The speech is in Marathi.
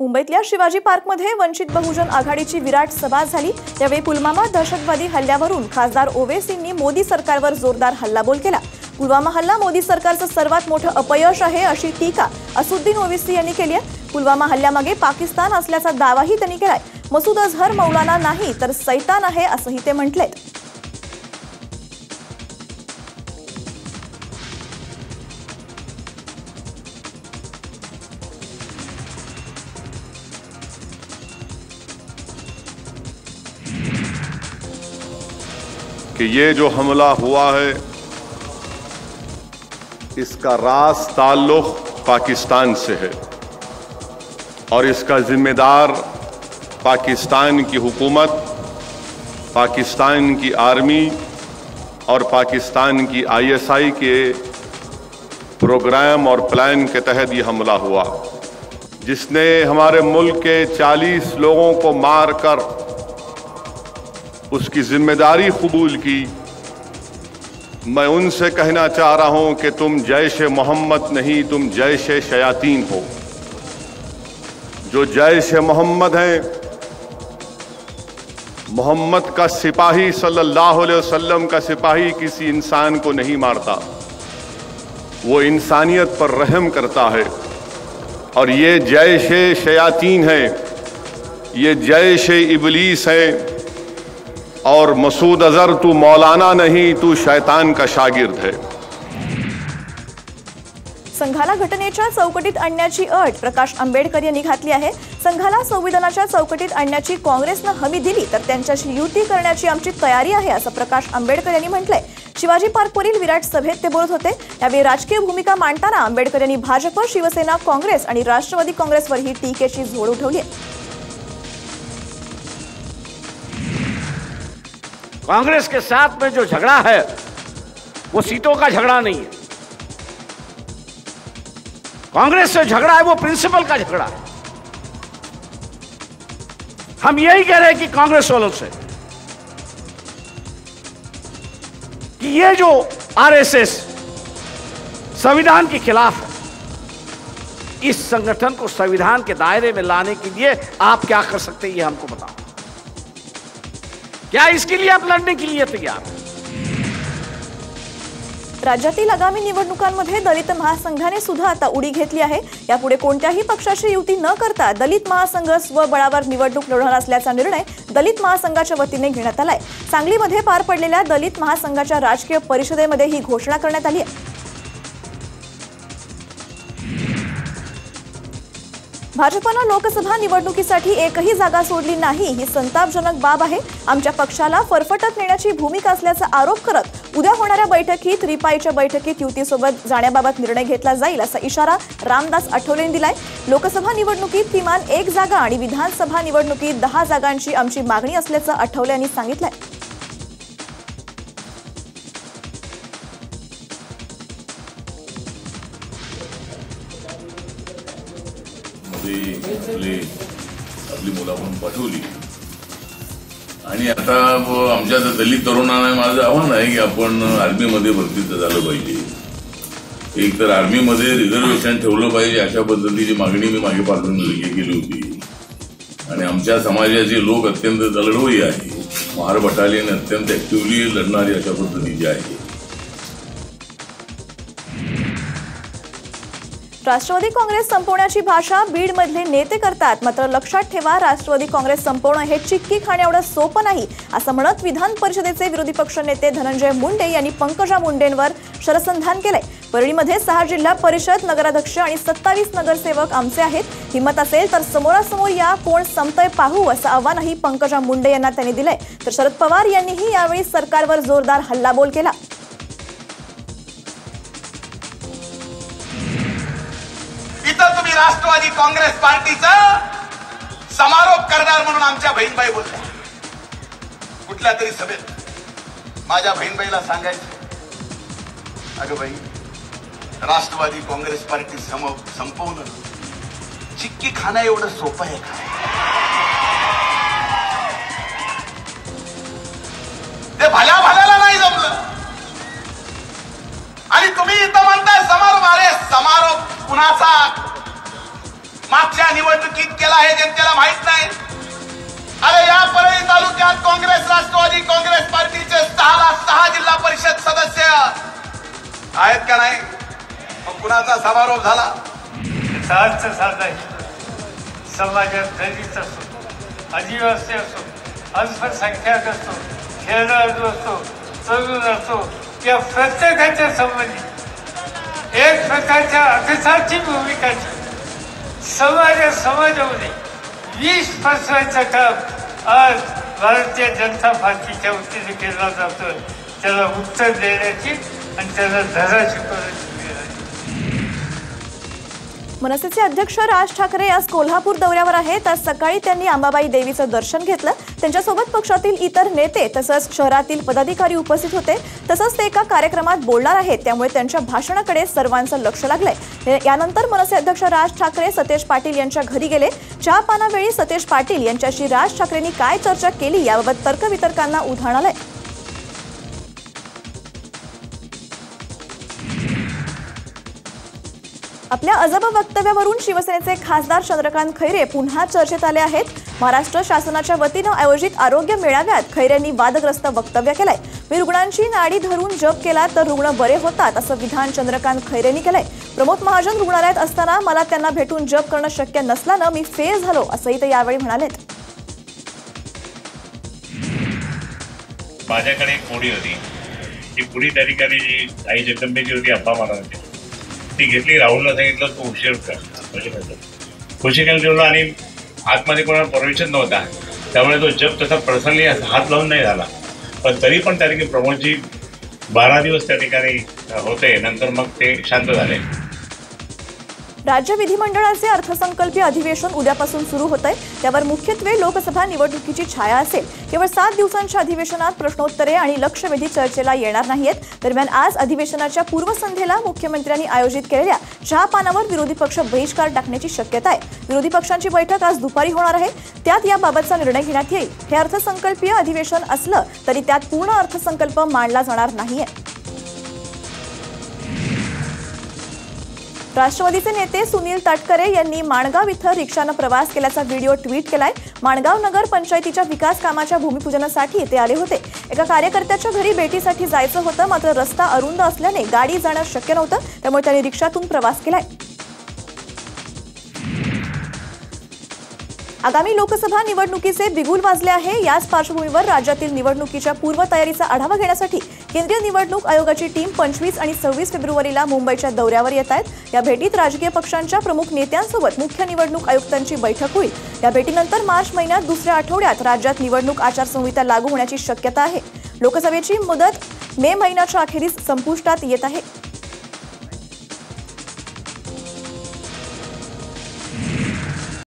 मुंबईतल्या शिवाजी पार्कमध्ये वंचित बहुजन आघाडीची विराट सभा झाली. यावेळी पुलवामा दहशतवादी हल्ल्यावरून खासदार ओवेसींनी मोदी सरकारवर जोरदार हल्लाबोल केला. पुलवामा हल्ला मोदी सरकारचं सर्वात मोठं अपयश आहे अशी टीका असुद्दीन ओवेसी यांनी केली आहे. पुलवामा हल्ल्यामागे पाकिस्तान असल्याचा दावाही त्यांनी केलाय. मसूद अझहर मौलाना नाही तर सैतान आहे असंही ते म्हटलेत. कि ये जो हमला हुआ है इसका रास ताल्लुक पाकिस्तान से है और इसका जिम्मेदार पाकिस्तान की हुकूमत पाकिस्तान की आर्मी और पाकिस्तान की आईएसआई के प्रोग्राम और प्लान के तहत ये हमला हुआ जिसने हमारे मुल्क के 40 लोगों को मारकर उसकी जिम्मेदारी कबूल की मैं उनसे कहना चाह रहा हूं कि तुम जैश मोहम्मद नहीं तुम जैश शयातीन हो जो जैश मोहम्मद हैं मोहम्मद का सिपाही सल्लल्लाहु अलैहि वसल्लम का सिपाही किसी इंसान को नहीं मारता वो इंसानियत पर रहम करता है और ये जैश शयातीन है ये जैश इबलीस है और मसूद अजहर तू मौलाना नहीं तू शैतान का शागिर्द है। संघाला घटनेच्या चौकटीत आणण्याची अट प्रकाश आंबेडकर यांनी घातली आहे. संघाला संविधानाच्या चौकटीत आणण्याची काँग्रेसनं हमी दिली तर त्यांच्याशी युती करण्याची आमची तयारी आहे असं प्रकाश आंबेडकर यांनी म्हटलंय. शिवाजी पार्कवरील विराट सभेत ते बोलत होते यावेळी राजकीय भूमिका मांडताना आंबेडकर यांनी भाजप शिवसेना काँग्रेस आणि राष्ट्रवादी काँग्रेसवर ही टीकेची झोड उठवली आहे. कांग्रेस के साथ में जो झगड़ा है वो सीटों का झगड़ा नहीं है कांग्रेस से झगड़ा है वो प्रिंसिपल का झगड़ा है हम यही कह रहे हैं कि कांग्रेस वालों से कि ये जो आरएसएस संविधान के खिलाफ है इस संगठन को संविधान के दायरे में लाने के लिए आप क्या कर सकते हैं ये हमको बताओ क्या इसके लिए आप लड़ने के लिए तैयार राज्यातील आगामी निवडणुकांमध्ये दलित महासंघाने सुद्धा आता उडी घेतली आहे. यापुढे कोणत्याही पक्षाशी युती न करता दलित महासंघ स्वबळावर निवडणूक लढवणार असल्याचा निर्णय दलित महासंघाच्या वतीने घेण्यात आलाय. सांगलीमध्ये पार पडलेल्या दलित महासंघाच्या राजकीय परिषदेमध्ये ही घोषणा करण्यात आली आहे. भाजपनं लोकसभा निवडणुकीसाठी एकही जागा सोडली नाही. ही संतापजनक बाब आहे. आमच्या पक्षाला फरफटत नेण्याची भूमिका असल्याचा आरोप करत उद्या होणाऱ्या बैठकीत रिपाईच्या बैठकीत युतीसोबत जाण्याबाबत निर्णय घेतला जाईल असा इशारा रामदास आठवलेंनी दिलाय. लोकसभा निवडणुकीत किमान एक जागा आणि विधानसभा निवडणुकीत दहा जागांची आमची मागणी असल्याचं आठवले यांनी सांगितलंय. मध्ये आपले आपली मुलं पाठवली. आणि आता आमच्या दलित तरुणांना माझं आव्हान आहे की आपण आर्मीमध्ये भरतीचं झालं पाहिजे. एक तर आर्मीमध्ये रिझर्वेशन ठेवलं पाहिजे अशा पद्धतीची मागणी मी मागे पाठवून केली होती. आणि आमच्या समाजाचे लोक अत्यंत दलडोई आहे महार बटालियन अत्यंत ऍक्टिव्हली लढणारी अशा पद्धतीची आहे. राष्ट्रवादी काँग्रेस संपवण्याची भाषा बीडमधले नेते करतात. मात्र लक्षात ठेवा राष्ट्रवादी काँग्रेस संपवणं हे चिक्की खाण्याएवढं सोपं नाही असं म्हणत विधान परिषदेचे विरोधी पक्ष नेते धनंजय मुंडे यांनी पंकजा मुंडेंवर शरसंधान केलंय. परळीमध्ये सहा जिल्हा परिषद नगराध्यक्ष आणि सत्तावीस नगरसेवक आमचे आहेत. हिंमत असेल तर समोरासमोर या कोण संपतय पाहू असं आव्हानही पंकजा मुंडे यांना त्यांनी दिलंय. तर शरद पवार यांनीही यावेळी सरकारवर जोरदार हल्लाबोल केला. राष्ट्रवादी काँग्रेस पार्टीचा समारोप करणार म्हणून आमच्या बहीणबाई बोलल्या. कुठल्या तरी सभेत माझ्या बहीणबाईला सांगायचं. अगं बाई राष्ट्रवादी काँग्रेस पार्टी सम संपवणं चिक्की खाणं एवढं सोपं आहे का? ते भल्या भल्याला नाही जमलं. आणि तुम्ही इथं म्हणताय समारोप अरे समारोप कुणाचा? मागच्या निवडणुकीत केला हे जनतेला माहीत नाही. अरे या परळी तालुक्यात काँग्रेस राष्ट्रवादी काँग्रेस पार्टीचे सहाला सहा जिल्हा परिषद सदस्य आहेत का नाही? मग कुणाचा समारोप झाला? सार्थ साधा समाजात दलित असो आदिवासी असो अल्पसंख्याक असो खेळाडू असो तरुण असो या प्रत्येकाच्या संबंधी एक प्रकारच्या अभ्यासाची भूमिका समाजा समाजामध्ये वीस फसवायचं काम. आज भारतीय जनता पार्टीच्या वतीने केला जातो. त्याला उत्तर देण्याची आणि त्याला धडा शिकवण्याची मनसेचे अध्यक्ष राज ठाकरे आज कोल्हापूर दौऱ्यावर आहेत. आज सकाळी त्यांनी अंबाबाई देवीचं दर्शन घेतलं. त्यांच्यासोबत पक्षातील इतर नेते तसंच शहरातील पदाधिकारी उपस्थित होते. तसंच ते एका कार्यक्रमात बोलणार आहेत. त्यामुळे त्यांच्या भाषणाकडे सर्वांचं लक्ष लागलंय. यानंतर मनसे अध्यक्ष राज ठाकरे सतेज पाटील यांच्या घरी गेले. चहा पानावेळी सतेज पाटील यांच्याशी राज ठाकरेंनी काय चर्चा केली याबाबत तर्कवितर्कांना उधाण आलंय. आपल्या अजब वक्तव्यावरून शिवसेनेचे खासदार चंद्रकांत खैरे पुन्हा चर्चेत आले आहेत. महाराष्ट्र शासनाच्या वतीनं आयोजित आरोग्य मेळाव्यात खैरेंनी वादग्रस्त वक्तव्य केलंय. मी रुग्णांची नाडी धरून जप केला तर रुग्ण बरे होतात असं विधान चंद्रकांत खैरेंनी केलंय. प्रमोद महाजन रुग्णालयात असताना मला त्यांना भेटून जप करणं शक्य नसल्यानं मी फेल झालो असंही ते यावेळी म्हणालेत. माझ्याकडे एक पुडी होती. ती पुढी त्या ठिकाणी जी आई जगदंबेची होती अप्पा महाराजांची ती घेतली राहुलला सांगितलं तू उशीर कर. खुशी खुशिकल जेवला आणि आतमध्ये कोणाला परमिशन नव्हता. त्यामुळे तो जप तसा पर्सनली हात लावून नाही झाला. पण तरी पण त्या ठिकाणी प्रमोदजी बारा दिवस त्या ठिकाणी होते. नंतर मग ते शांत झाले. राज्य विधिमंडळाचे अर्थसंकल्पीय अधिवेशन उद्यापासून सुरू होत आहे. त्यावर मुख्यत्वे लोकसभा निवडणुकीची छाया असेल. केवळ सात दिवसांच्या अधिवेशनात प्रश्नोत्तरे आणि लक्षवेधी चर्चेला येणार नाहीत दरम्यान आज अधिवेशनाच्या पूर्वसंध्येला मुख्यमंत्र्यांनी आयोजित केलेल्या चहापानावर विरोधी पक्ष बहिष्कार टाकण्याची शक्यता आहे. विरोधी पक्षांची बैठक आज दुपारी होणार आहे. त्यात याबाबतचा निर्णय घेण्यात येईल. हे अर्थसंकल्पीय अधिवेशन असलं तरी त्यात पूर्ण अर्थसंकल्प मांडला जाणार नाहीये. राष्ट्रवादीचे नेते सुनील तटकरे यांनी माणगाव इथं रिक्षानं प्रवास केल्याचा व्हिडिओ ट्विट केलाय. माणगाव नगर पंचायतीच्या विकास कामाच्या भूमिपूजनासाठी ते आले होते. एका कार्यकर्त्याच्या घरी भेटीसाठी जायचं होतं मात्र रस्ता अरुंद असल्याने गाडी जाणं शक्य नव्हतं त्यामुळे त्यांनी रिक्षातून प्रवास केलाय. आगामी लोकसभा निवडणुकीचे बिगुल वाजले आहे. याच पार्श्वभूमीवर राज्यातील निवडणुकीच्या पूर्वतयारीचा आढावा घेण्यासाठी केंद्रीय निवडणूक आयोगाची टीम पंचवीस आणि सव्वीस फेब्रुवारीला मुंबईच्या दौऱ्यावर येत आहेत. या भेटीत राजकीय पक्षांच्या प्रमुख नेत्यांसोबत मुख्य निवडणूक आयुक्तांची बैठक होईल. या भेटीनंतर मार्च महिन्यात दुसऱ्या आठवड्यात राज्यात निवडणूक आचारसंहिता लागू होण्याची शक्यता आहे. लोकसभेची मुदत मे महिन्याच्या अखेरीस संपुष्टात येत आहे.